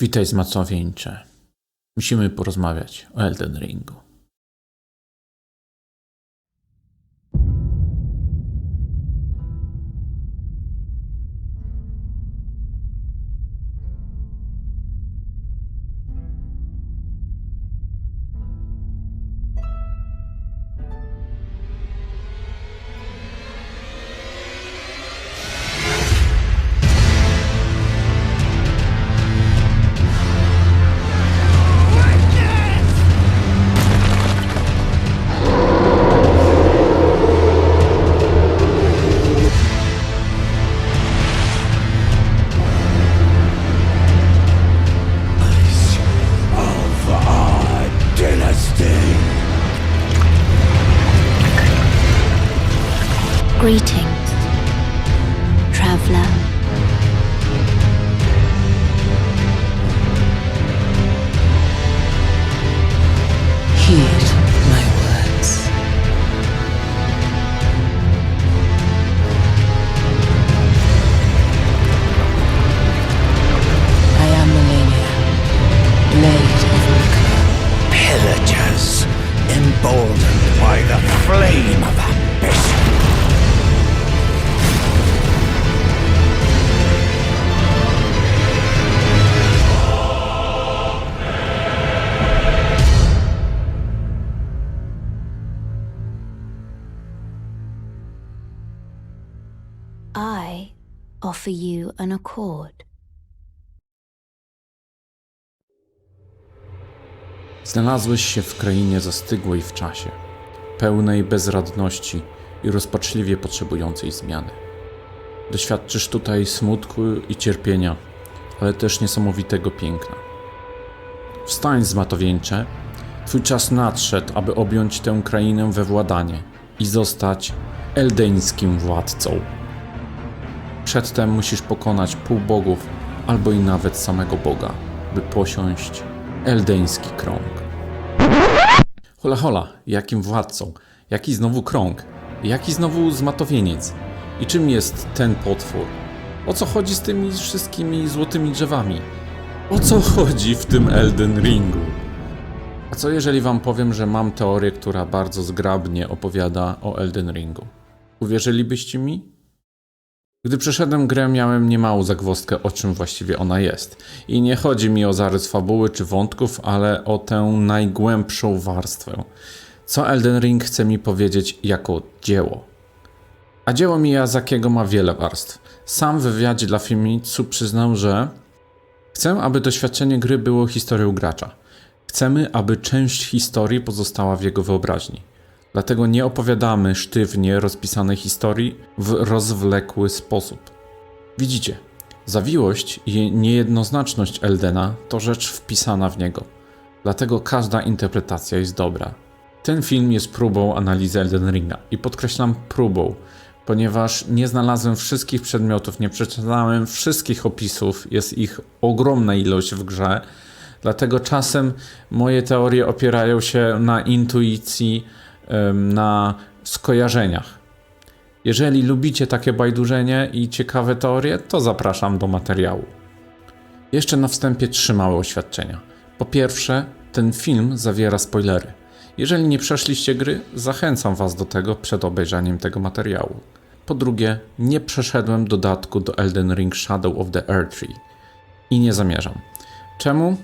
Witaj zmacowieńcze. Musimy porozmawiać o Elden Ringu. greeting. I offer you an accord. Znalazłeś się w krainie zastygłej w czasie, pełnej bezradności i rozpaczliwie potrzebującej zmiany. Doświadczysz tutaj smutku i cierpienia, ale też niesamowitego piękna. Wstań zmatowieńcze, twój czas nadszedł, aby objąć tę krainę we władanie i zostać eldeńskim władcą. Przedtem musisz pokonać półbogów albo i nawet samego Boga, by posiąść eldeński krąg. Hola hola, jakim władcą? Jaki znowu krąg? Jaki znowu zmatowieniec? I czym jest ten potwór? O co chodzi z tymi wszystkimi złotymi drzewami? O co chodzi w tym Elden Ringu? A co jeżeli wam powiem, że mam teorię, która bardzo zgrabnie opowiada o Elden Ringu? Uwierzylibyście mi? Gdy przeszedłem grę, miałem niemałą zagwozdkę, o czym właściwie ona jest. I nie chodzi mi o zarys fabuły czy wątków, ale o tę najgłębszą warstwę. Co Elden Ring chce mi powiedzieć jako dzieło. A dzieło Miyazakiego ma wiele warstw. Sam w wywiadzie dla Famitsu przyznał, że chcę, aby doświadczenie gry było historią gracza. Chcemy, aby część historii pozostała w jego wyobraźni. Dlatego nie opowiadamy sztywnie rozpisanej historii w rozwlekły sposób. Widzicie, zawiłość i niejednoznaczność Eldena to rzecz wpisana w niego. Dlatego każda interpretacja jest dobra. Ten film jest próbą analizy Elden Ringa i podkreślam próbą, ponieważ nie znalazłem wszystkich przedmiotów, nie przeczytałem wszystkich opisów, jest ich ogromna ilość w grze, dlatego czasem moje teorie opierają się na intuicji, na skojarzeniach. Jeżeli lubicie takie bajdurzenie i ciekawe teorie, to zapraszam do materiału. Jeszcze na wstępie trzy małe oświadczenia. Po pierwsze, ten film zawiera spoilery. Jeżeli nie przeszliście gry, zachęcam Was do tego przed obejrzeniem tego materiału. Po drugie, nie przeszedłem dodatku do Elden Ring Shadow of the Earth Tree i nie zamierzam. Czemu?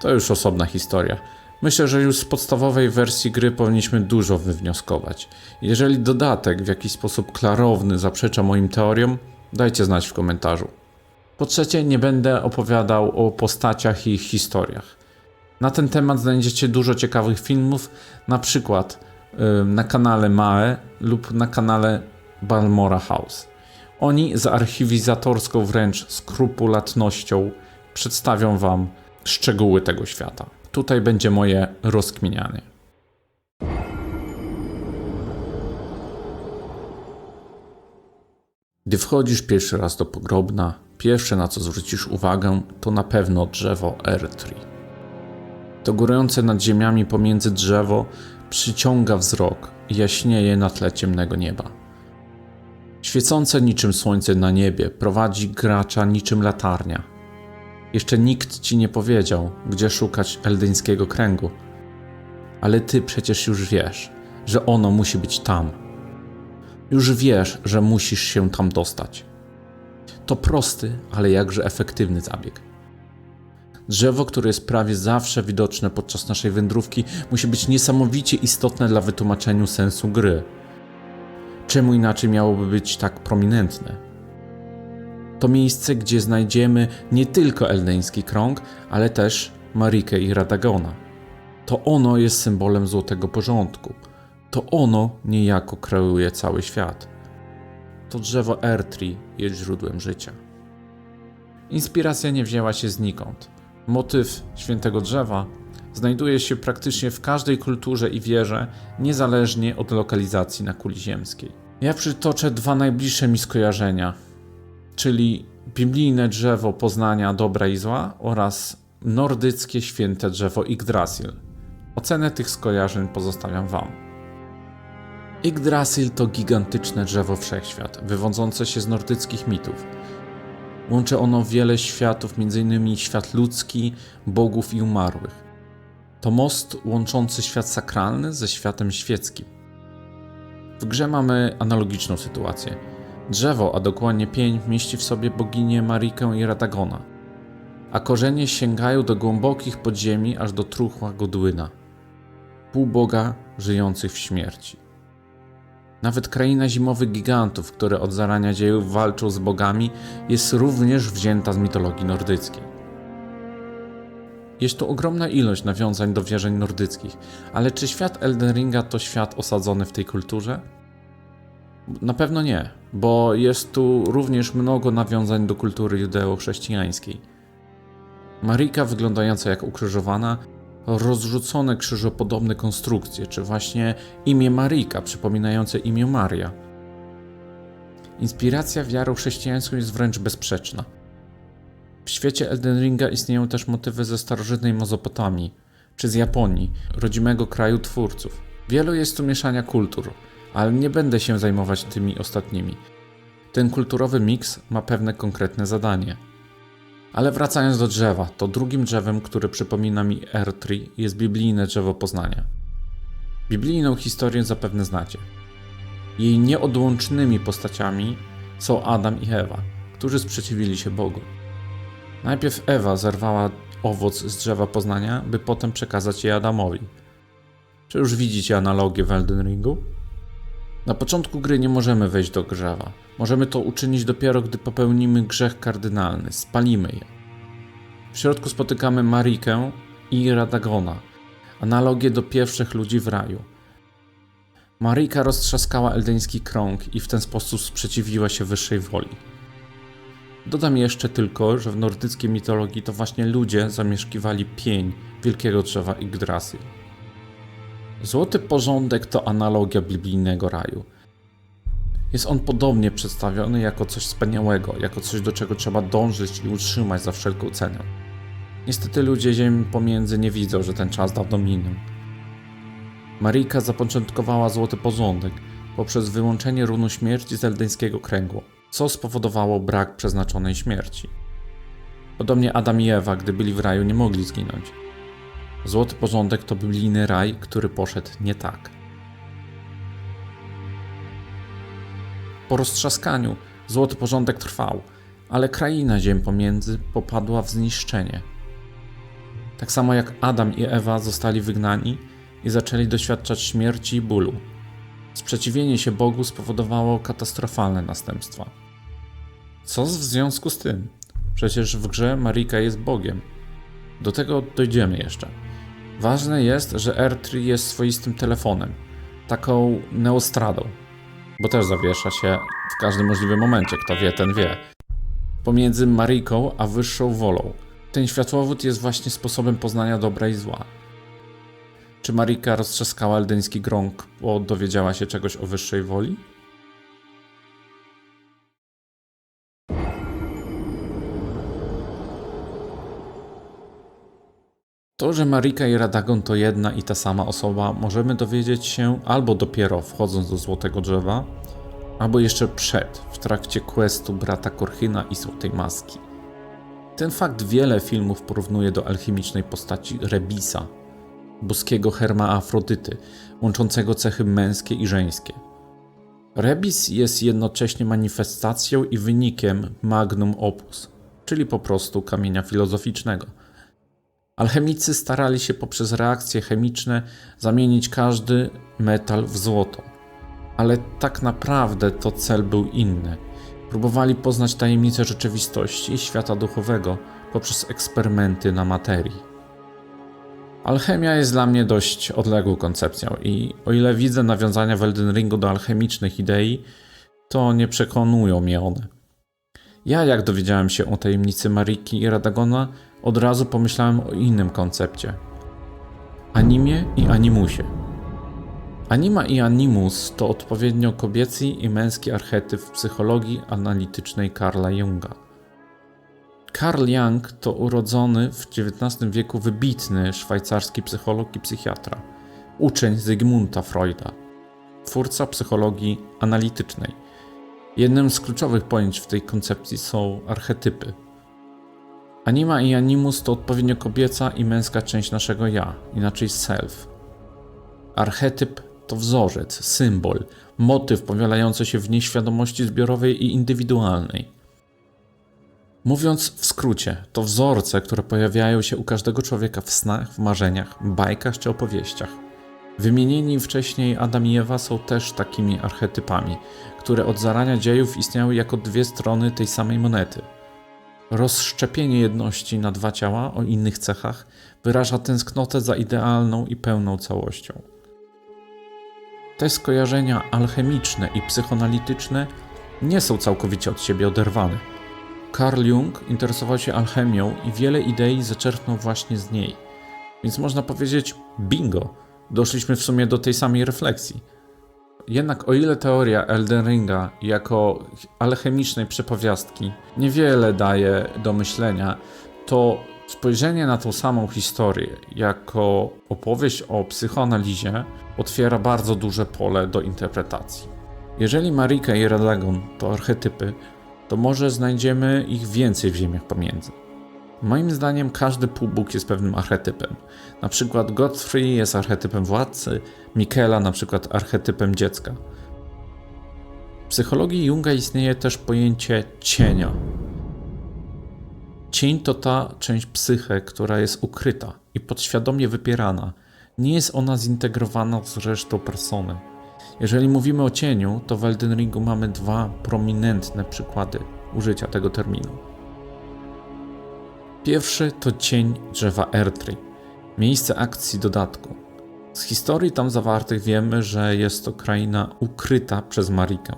To już osobna historia. Myślę, że już z podstawowej wersji gry powinniśmy dużo wywnioskować. Jeżeli dodatek w jakiś sposób klarowny zaprzecza moim teoriom, dajcie znać w komentarzu. Po trzecie, nie będę opowiadał o postaciach i ich historiach. Na ten temat znajdziecie dużo ciekawych filmów, na przykład ym, na kanale Mae lub na kanale Balmora House. Oni z archiwizatorską wręcz skrupulatnością przedstawią Wam szczegóły tego świata. Tutaj będzie moje rozkminianie. Gdy wchodzisz pierwszy raz do pogrobna, pierwsze na co zwrócisz uwagę to na pewno drzewo Ertri. To górujące nad ziemiami pomiędzy drzewo przyciąga wzrok i jaśnieje na tle ciemnego nieba. Świecące niczym słońce na niebie prowadzi gracza niczym latarnia. Jeszcze nikt ci nie powiedział, gdzie szukać eldyńskiego kręgu. Ale ty przecież już wiesz, że ono musi być tam. Już wiesz, że musisz się tam dostać. To prosty, ale jakże efektywny zabieg. Drzewo, które jest prawie zawsze widoczne podczas naszej wędrówki, musi być niesamowicie istotne dla wytłumaczenia sensu gry. Czemu inaczej miałoby być tak prominentne? To miejsce, gdzie znajdziemy nie tylko Eldeński Krąg, ale też Marikę i Radagona. To ono jest symbolem złotego porządku. To ono niejako kreuje cały świat. To drzewo Ertri jest źródłem życia. Inspiracja nie wzięła się znikąd. Motyw świętego drzewa znajduje się praktycznie w każdej kulturze i wierze, niezależnie od lokalizacji na kuli ziemskiej. Ja przytoczę dwa najbliższe mi skojarzenia, czyli biblijne drzewo poznania dobra i zła oraz nordyckie święte drzewo Yggdrasil. Ocenę tych skojarzeń pozostawiam Wam. Yggdrasil to gigantyczne drzewo wszechświat, wywodzące się z nordyckich mitów. Łączy ono wiele światów, m.in. świat ludzki, bogów i umarłych. To most łączący świat sakralny ze światem świeckim. W grze mamy analogiczną sytuację. Drzewo, a dokładnie pień, mieści w sobie boginię Marikę i Radagona, a korzenie sięgają do głębokich podziemi aż do truchła Godwyna, półboga żyjących w śmierci. Nawet kraina zimowych gigantów, które od zarania dziejów walczą z bogami, jest również wzięta z mitologii nordyckiej. Jest tu ogromna ilość nawiązań do wierzeń nordyckich, ale czy świat Elden Ringa to świat osadzony w tej kulturze? Na pewno nie, bo jest tu również mnogo nawiązań do kultury judeo-chrześcijańskiej. Marika wyglądająca jak ukrzyżowana, rozrzucone krzyżopodobne konstrukcje, czy właśnie imię Marika przypominające imię Maria. Inspiracja wiarą chrześcijańską jest wręcz bezsprzeczna. W świecie Elden Ringa istnieją też motywy ze starożytnej Mezopotamii, czy z Japonii, rodzimego kraju twórców. Wielu jest tu mieszania kultur, ale nie będę się zajmować tymi ostatnimi. Ten kulturowy miks ma pewne konkretne zadanie. Ale wracając do drzewa, to drugim drzewem, które przypomina mi Ertri, jest biblijne drzewo poznania. Biblijną historię zapewne znacie. Jej nieodłącznymi postaciami są Adam i Ewa, którzy sprzeciwili się Bogu. Najpierw Ewa zerwała owoc z drzewa poznania, by potem przekazać je Adamowi. Czy już widzicie analogię w Elden Ringu? Na początku gry nie możemy wejść do drzewa. Możemy to uczynić dopiero, gdy popełnimy grzech kardynalny, spalimy je. W środku spotykamy Marikę i Radagona, analogię do pierwszych ludzi w raju. Marika roztrzaskała eldeński krąg i w ten sposób sprzeciwiła się wyższej woli. Dodam jeszcze tylko, że w nordyckiej mitologii to właśnie ludzie zamieszkiwali pień wielkiego drzewa Yggdrasil. Złoty porządek to analogia biblijnego raju. Jest on podobnie przedstawiony jako coś wspaniałego, jako coś do czego trzeba dążyć i utrzymać za wszelką cenę. Niestety ludzie ziem pomiędzy nie widzą, że ten czas dawno minął. Marika zapoczątkowała złoty porządek poprzez wyłączenie runu śmierci z eldeńskiego kręgu, co spowodowało brak przeznaczonej śmierci. Podobnie Adam i Ewa, gdy byli w raju, nie mogli zginąć. Złoty porządek to biblijny raj, który poszedł nie tak. Po roztrzaskaniu złoty porządek trwał, ale kraina ziem pomiędzy popadła w zniszczenie. Tak samo jak Adam i Ewa zostali wygnani i zaczęli doświadczać śmierci i bólu. Sprzeciwienie się Bogu spowodowało katastrofalne następstwa. Co w związku z tym? Przecież w grze Marika jest Bogiem. Do tego dojdziemy jeszcze. Ważne jest, że R3 jest swoistym telefonem, taką neostradą, bo też zawiesza się w każdym możliwym momencie, kto wie, ten wie. Pomiędzy Mariką a wyższą wolą. Ten światłowód jest właśnie sposobem poznania dobra i zła. Czy Marika roztrzaskała eldeński grąg, bo dowiedziała się czegoś o wyższej woli? To, że Marika i Radagon to jedna i ta sama osoba, możemy dowiedzieć się albo dopiero wchodząc do Złotego Drzewa, albo jeszcze przed, w trakcie questu brata Korchyna i Złotej Maski. Ten fakt wiele filmów porównuje do alchemicznej postaci Rebisa, boskiego Herma Afrodyty, łączącego cechy męskie i żeńskie. Rebis jest jednocześnie manifestacją i wynikiem magnum opus, czyli po prostu kamienia filozoficznego. Alchemicy starali się poprzez reakcje chemiczne zamienić każdy metal w złoto. Ale tak naprawdę to cel był inny. Próbowali poznać tajemnice rzeczywistości i świata duchowego poprzez eksperymenty na materii. Alchemia jest dla mnie dość odległą koncepcją i o ile widzę nawiązania w Elden Ringu do alchemicznych idei, to nie przekonują mnie one. Ja, jak dowiedziałem się o tajemnicy Mariki i Radagona, od razu pomyślałem o innym koncepcie. Animie i animusie. Anima i animus to odpowiednio kobiecy i męski archetyp w psychologii analitycznej Karla Junga. Karl Jung to urodzony w XIX wieku wybitny szwajcarski psycholog i psychiatra, uczeń Zygmunta Freuda, twórca psychologii analitycznej. Jednym z kluczowych pojęć w tej koncepcji są archetypy. Anima i animus to odpowiednio kobieca i męska część naszego ja, inaczej self. Archetyp to wzorzec, symbol, motyw powielający się w nieświadomości zbiorowej i indywidualnej. Mówiąc w skrócie, to wzorce, które pojawiają się u każdego człowieka w snach, w marzeniach, bajkach czy opowieściach. Wymienieni wcześniej Adam i Ewa są też takimi archetypami, które od zarania dziejów istniały jako dwie strony tej samej monety. Rozszczepienie jedności na dwa ciała o innych cechach wyraża tęsknotę za idealną i pełną całością. Te skojarzenia alchemiczne i psychoanalityczne nie są całkowicie od siebie oderwane. Carl Jung interesował się alchemią i wiele idei zaczerpnął właśnie z niej. Więc można powiedzieć, bingo, doszliśmy w sumie do tej samej refleksji. Jednak o ile teoria Elden Ringa jako alchemicznej przepowiastki niewiele daje do myślenia, to spojrzenie na tą samą historię jako opowieść o psychoanalizie otwiera bardzo duże pole do interpretacji. Jeżeli Marika i Radagon to archetypy, to może znajdziemy ich więcej w ziemiach pomiędzy. Moim zdaniem każdy półbóg jest pewnym archetypem. Na przykład Godfrey jest archetypem władcy, Michaela na przykład archetypem dziecka. W psychologii Junga istnieje też pojęcie cienia. Cień to ta część psyche, która jest ukryta i podświadomie wypierana. Nie jest ona zintegrowana z resztą persony. Jeżeli mówimy o cieniu, to w Elden Ringu mamy dwa prominentne przykłady użycia tego terminu. Pierwszy to cień drzewa Erdtree, miejsce akcji dodatku. Z historii tam zawartych wiemy, że jest to kraina ukryta przez Marikę.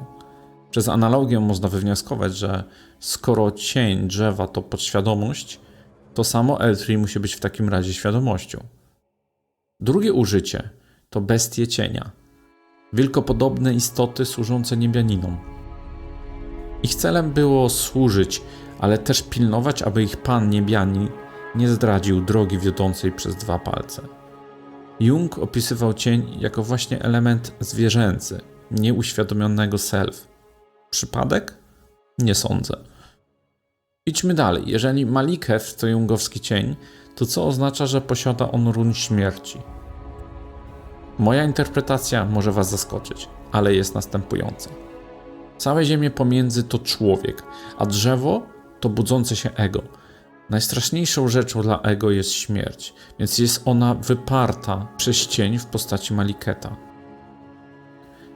Przez analogię można wywnioskować, że skoro cień drzewa to podświadomość, to samo Erdtree musi być w takim razie świadomością. Drugie użycie to bestie cienia. Wilkopodobne istoty służące niebianinom. Ich celem było służyć, ale też pilnować, aby ich pan niebianin nie zdradził drogi wiodącej przez dwa palce. Jung opisywał cień jako właśnie element zwierzęcy, nieuświadomionego self. Przypadek? Nie sądzę. Idźmy dalej. Jeżeli Malikew to jungowski cień, to co oznacza, że posiada on run śmierci? Moja interpretacja może Was zaskoczyć, ale jest następująca. Całe ziemię pomiędzy to człowiek, a drzewo to budzące się ego. Najstraszniejszą rzeczą dla ego jest śmierć, więc jest ona wyparta przez cień w postaci Maliketa.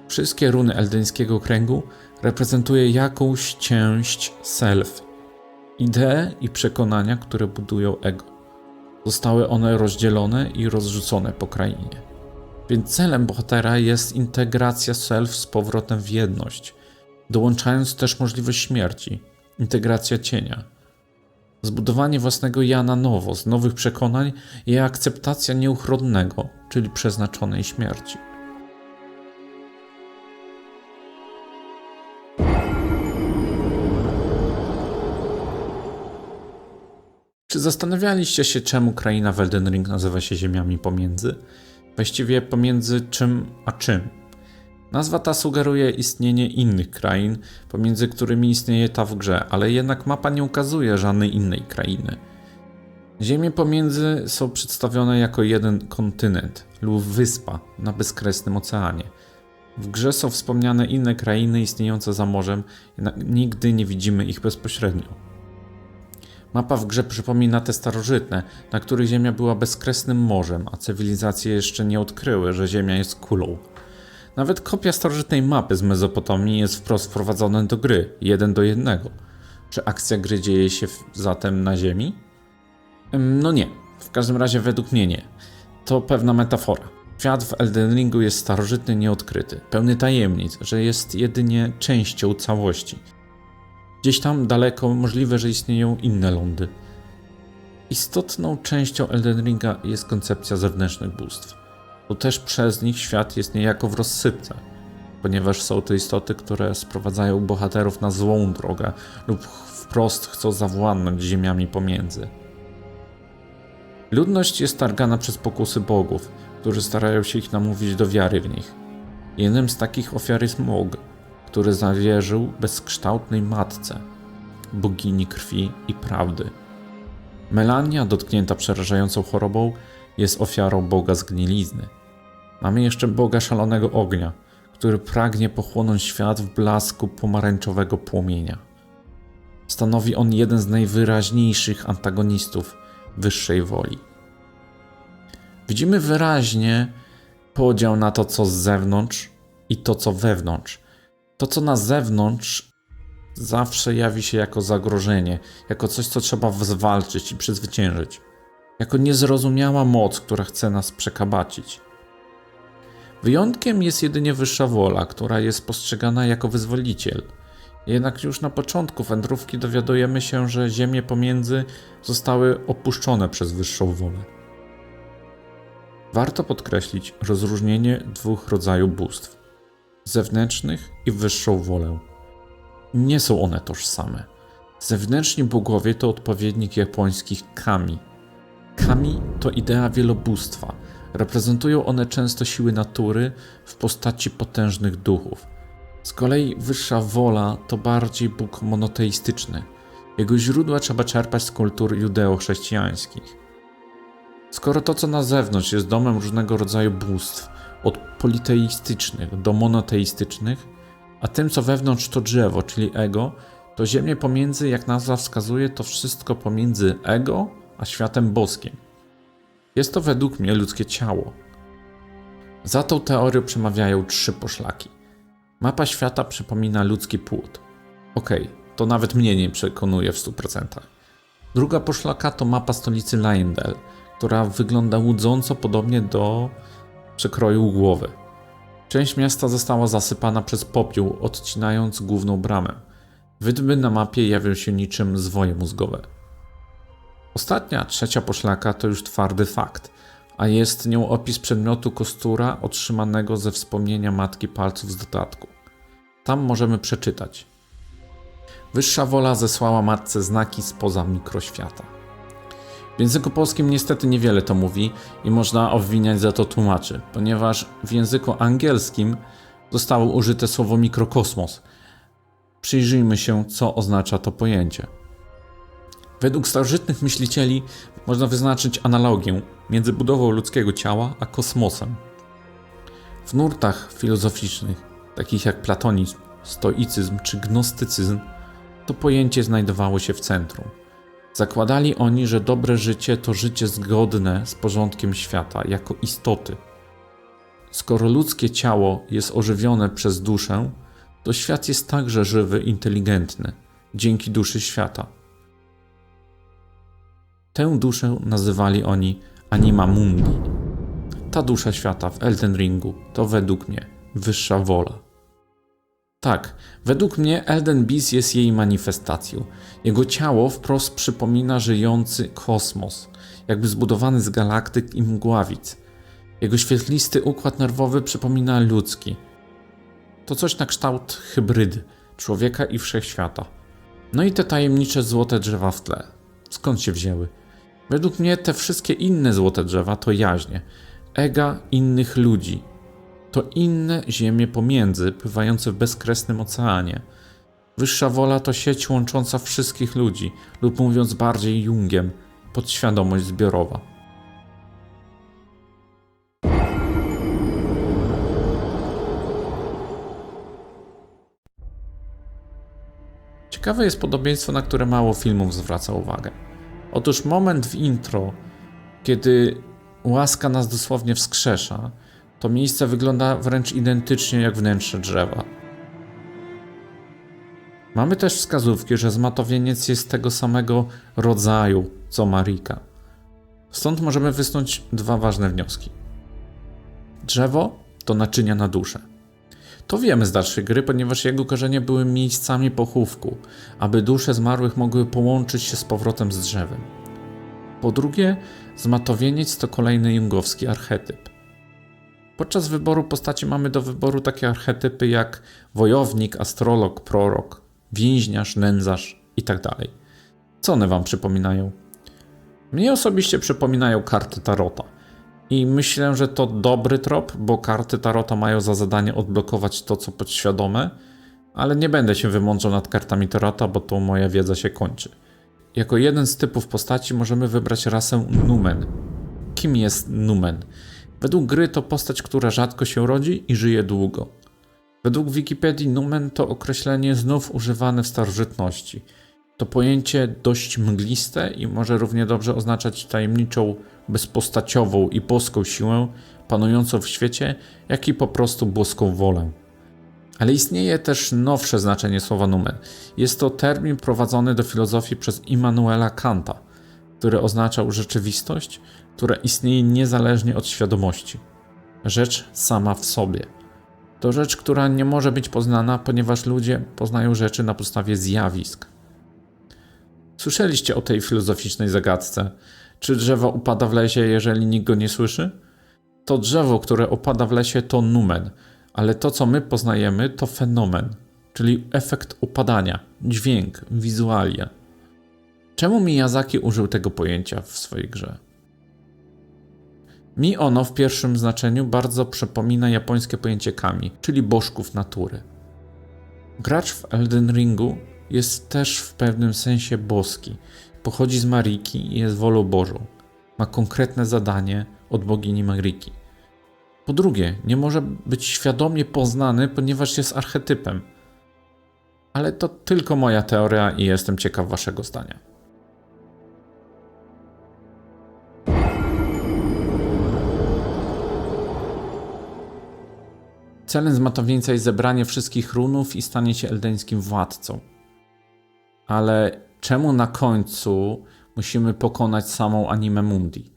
Wszystkie runy eldeńskiego kręgu reprezentuje jakąś część self, idee i przekonania, które budują ego. Zostały one rozdzielone i rozrzucone po krainie. Więc celem bohatera jest integracja self z powrotem w jedność, dołączając też możliwość śmierci, integracja cienia. Zbudowanie własnego ja na nowo, z nowych przekonań i akceptacja nieuchronnego, czyli przeznaczonej śmierci. Czy zastanawialiście się, czemu kraina w Ring nazywa się ziemiami pomiędzy? Właściwie pomiędzy czym a czym? Nazwa ta sugeruje istnienie innych krain, pomiędzy którymi istnieje ta w grze, ale jednak mapa nie ukazuje żadnej innej krainy. Ziemie pomiędzy są przedstawione jako jeden kontynent lub wyspa na bezkresnym oceanie. W grze są wspomniane inne krainy istniejące za morzem, jednak nigdy nie widzimy ich bezpośrednio. Mapa w grze przypomina te starożytne, na których Ziemia była bezkresnym morzem, a cywilizacje jeszcze nie odkryły, że Ziemia jest kulą. Nawet kopia starożytnej mapy z Mezopotamii jest wprost wprowadzona do gry, jeden do jednego. Czy akcja gry dzieje się zatem na Ziemi? No nie, w każdym razie według mnie nie. To pewna metafora. Świat w Elden Ringu jest starożytny, nieodkryty, pełny tajemnic, że jest jedynie częścią całości. Gdzieś tam daleko możliwe, że istnieją inne lądy. Istotną częścią Elden Ringa jest koncepcja zewnętrznych bóstw. To też przez nich świat jest niejako w rozsypce, ponieważ są to istoty, które sprowadzają bohaterów na złą drogę lub wprost chcą zawładnąć ziemiami pomiędzy. Ludność jest targana przez pokusy bogów, którzy starają się ich namówić do wiary w nich. Jednym z takich ofiar jest Mog, który zawierzył bezkształtnej matce, bogini krwi i prawdy. Melania, dotknięta przerażającą chorobą, jest ofiarą boga zgnilizny. Mamy jeszcze boga szalonego ognia, który pragnie pochłonąć świat w blasku pomarańczowego płomienia. Stanowi on jeden z najwyraźniejszych antagonistów wyższej woli. Widzimy wyraźnie podział na to, co z zewnątrz i to, co wewnątrz. To, co na zewnątrz, zawsze jawi się jako zagrożenie, jako coś, co trzeba zwalczyć i przezwyciężyć, jako niezrozumiała moc, która chce nas przekabacić. Wyjątkiem jest jedynie wyższa wola, która jest postrzegana jako wyzwoliciel. Jednak już na początku wędrówki dowiadujemy się, że ziemie pomiędzy zostały opuszczone przez wyższą wolę. Warto podkreślić rozróżnienie dwóch rodzajów bóstw: zewnętrznych i wyższą wolę. Nie są one tożsame. Zewnętrzni bogowie to odpowiednik japońskich kami. Kami to idea wielobóstwa. Reprezentują one często siły natury w postaci potężnych duchów. Z kolei wyższa wola to bardziej Bóg monoteistyczny. Jego źródła trzeba czerpać z kultur judeo-chrześcijańskich. Skoro to, co na zewnątrz jest domem różnego rodzaju bóstw, od politeistycznych do monoteistycznych, a tym, co wewnątrz to drzewo, czyli ego, to ziemię pomiędzy, jak nazwa wskazuje, to wszystko pomiędzy ego a światem boskim. Jest to według mnie ludzkie ciało. Za tą teorią przemawiają trzy poszlaki. Mapa świata przypomina ludzki płód. Okej, to nawet mnie nie przekonuje w 100%. Druga poszlaka to mapa stolicy Leyendell, która wygląda łudząco podobnie do przekroju głowy. Część miasta została zasypana przez popiół, odcinając główną bramę. Wydmy na mapie jawią się niczym zwoje mózgowe. Ostatnia, trzecia poszlaka to już twardy fakt, a jest nią opis przedmiotu kostura otrzymanego ze wspomnienia matki palców z dodatku. Tam możemy przeczytać. Wyższa wola zesłała matce znaki spoza mikroświata. W języku polskim niestety niewiele to mówi i można obwiniać za to tłumaczy, ponieważ w języku angielskim zostało użyte słowo mikrokosmos. Przyjrzyjmy się, co oznacza to pojęcie. Według starożytnych myślicieli można wyznaczyć analogię między budową ludzkiego ciała a kosmosem. W nurtach filozoficznych, takich jak platonizm, stoicyzm czy gnostycyzm, to pojęcie znajdowało się w centrum. Zakładali oni, że dobre życie to życie zgodne z porządkiem świata jako istoty. Skoro ludzkie ciało jest ożywione przez duszę, to świat jest także żywy, inteligentny, dzięki duszy świata. Tę duszę nazywali oni anima mundi. Ta dusza świata w Elden Ringu to według mnie wyższa wola. Tak, według mnie Elden Beast jest jej manifestacją. Jego ciało wprost przypomina żyjący kosmos, jakby zbudowany z galaktyk i mgławic. Jego świetlisty układ nerwowy przypomina ludzki. To coś na kształt hybrydy człowieka i wszechświata. No i te tajemnicze złote drzewa w tle. Skąd się wzięły? Według mnie te wszystkie inne złote drzewa to jaźnie, ega innych ludzi. to inne ziemie pomiędzy, pływające w bezkresnym oceanie. Wyższa wola to sieć łącząca wszystkich ludzi, lub mówiąc bardziej Jungiem, podświadomość zbiorowa. Ciekawe jest podobieństwo, na które mało filmów zwraca uwagę. Otóż moment w intro, kiedy łaska nas dosłownie wskrzesza, to miejsce wygląda wręcz identycznie jak wnętrze drzewa. Mamy też wskazówki, że zmatowieniec jest tego samego rodzaju co Marika. Stąd możemy wysnuć dwa ważne wnioski. Drzewo to naczynia na duszę. To wiemy z dalszej gry, ponieważ jego korzenie były miejscami pochówku, aby dusze zmarłych mogły połączyć się z powrotem z drzewem. Po drugie, zmatowieniec to kolejny jungowski archetyp. Podczas wyboru postaci mamy do wyboru takie archetypy jak wojownik, astrolog, prorok, więźniarz, nędzarz itd. Co one wam przypominają? Mnie osobiście przypominają karty Tarota. I myślę, że to dobry trop, bo karty Tarota mają za zadanie odblokować to, co podświadome, ale nie będę się wymądrzał nad kartami Tarota, bo tu moja wiedza się kończy. Jako jeden z typów postaci możemy wybrać rasę Numen. Kim jest Numen? Według gry to postać, która rzadko się rodzi i żyje długo. Według Wikipedii Numen to określenie znów używane w starożytności. To pojęcie dość mgliste i może równie dobrze oznaczać tajemniczą, bezpostaciową i boską siłę panującą w świecie, jak i po prostu boską wolę. Ale istnieje też nowsze znaczenie słowa numen. Jest to termin prowadzony do filozofii przez Immanuela Kanta, który oznaczał rzeczywistość, która istnieje niezależnie od świadomości. Rzecz sama w sobie. To rzecz, która nie może być poznana, ponieważ ludzie poznają rzeczy na podstawie zjawisk. Słyszeliście o tej filozoficznej zagadce? Czy drzewo upada w lesie, jeżeli nikt go nie słyszy? To drzewo, które opada w lesie, to numen, ale to, co my poznajemy, to fenomen, czyli efekt upadania, dźwięk, wizualia. Czemu Miyazaki użył tego pojęcia w swojej grze? Mi ono w pierwszym znaczeniu bardzo przypomina japońskie pojęcie kami, czyli bożków natury. Gracz w Elden Ringu jest też w pewnym sensie boski. Pochodzi z Mariki i jest wolą Bożą. Ma konkretne zadanie od bogini Mariki. Po drugie, nie może być świadomie poznany, ponieważ jest archetypem. Ale to tylko moja teoria i jestem ciekaw waszego zdania. Celem zmatowieńca jest zebranie wszystkich runów i stanie się eldeńskim władcą. Ale czemu na końcu musimy pokonać samą anime Mundi?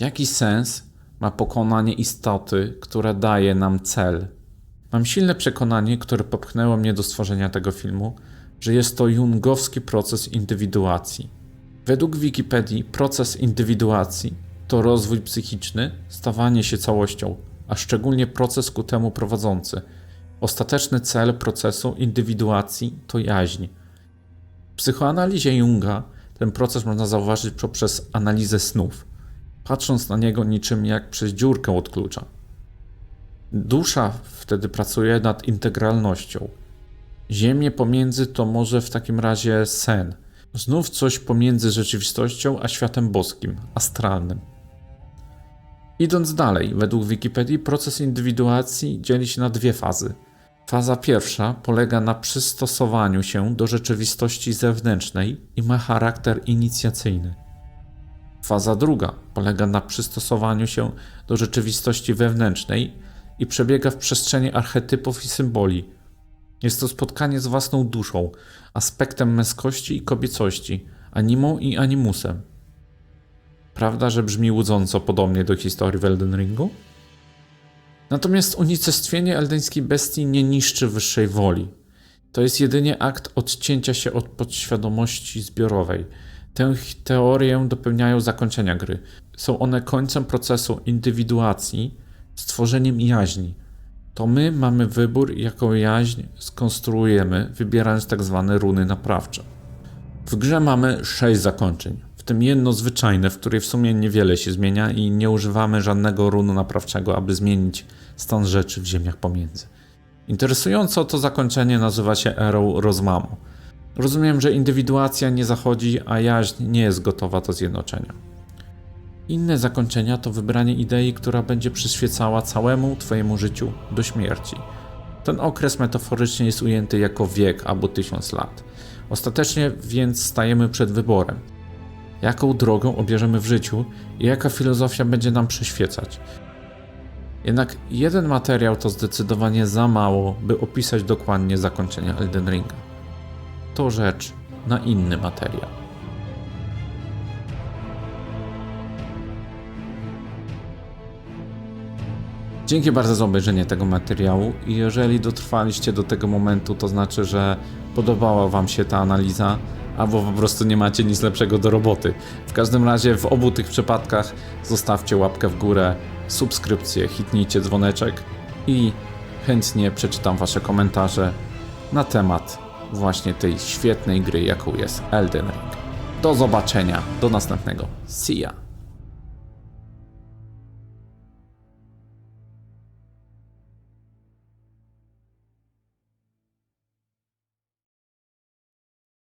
Jaki sens ma pokonanie istoty, która daje nam cel? Mam silne przekonanie, które popchnęło mnie do stworzenia tego filmu, że jest to jungowski proces indywiduacji. Według Wikipedii proces indywiduacji to rozwój psychiczny, stawanie się całością, a szczególnie proces ku temu prowadzący. Ostateczny cel procesu indywiduacji to jaźń. W psychoanalizie Junga ten proces można zauważyć poprzez analizę snów, patrząc na niego niczym jak przez dziurkę od klucza. Dusza wtedy pracuje nad integralnością. Ziemię pomiędzy to może w takim razie sen. Znów coś pomiędzy rzeczywistością a światem boskim, astralnym. Idąc dalej, według Wikipedii proces indywiduacji dzieli się na dwie fazy. Faza pierwsza polega na przystosowaniu się do rzeczywistości zewnętrznej i ma charakter inicjacyjny. Faza druga polega na przystosowaniu się do rzeczywistości wewnętrznej i przebiega w przestrzeni archetypów i symboli. Jest to spotkanie z własną duszą, aspektem męskości i kobiecości, animą i animusem. Prawda, że brzmi łudząco podobnie do historii w Elden Ringu? Natomiast unicestwienie eldeńskiej bestii nie niszczy wyższej woli. To jest jedynie akt odcięcia się od podświadomości zbiorowej. Tę teorię dopełniają zakończenia gry. Są one końcem procesu indywiduacji, stworzeniem jaźni. To my mamy wybór, jaką jaźń skonstruujemy, wybierając tak zwane runy naprawcze. W grze mamy 6 zakończeń. W tym jedno zwyczajne, w której w sumie niewiele się zmienia i nie używamy żadnego runu naprawczego, aby zmienić stan rzeczy w ziemiach pomiędzy. Interesująco to zakończenie nazywa się erą rozmamu. Rozumiem, że indywiduacja nie zachodzi, a jaźń nie jest gotowa do zjednoczenia. Inne zakończenia to wybranie idei, która będzie przyświecała całemu Twojemu życiu do śmierci. Ten okres metaforycznie jest ujęty jako wiek albo tysiąc lat. Ostatecznie więc stajemy przed wyborem. Jaką drogę obierzemy w życiu i jaka filozofia będzie nam przyświecać. Jednak jeden materiał to zdecydowanie za mało, by opisać dokładnie zakończenie Elden Ringa. To rzecz na inny materiał. Dzięki bardzo za obejrzenie tego materiału jeżeli dotrwaliście do tego momentu, to znaczy, że podobała Wam się ta analiza, albo po prostu nie macie nic lepszego do roboty. W każdym razie w obu tych przypadkach zostawcie łapkę w górę, subskrypcję, hitnijcie dzwoneczek i chętnie przeczytam Wasze komentarze na temat właśnie tej świetnej gry, jaką jest Elden Ring. Do zobaczenia, do następnego. See ya!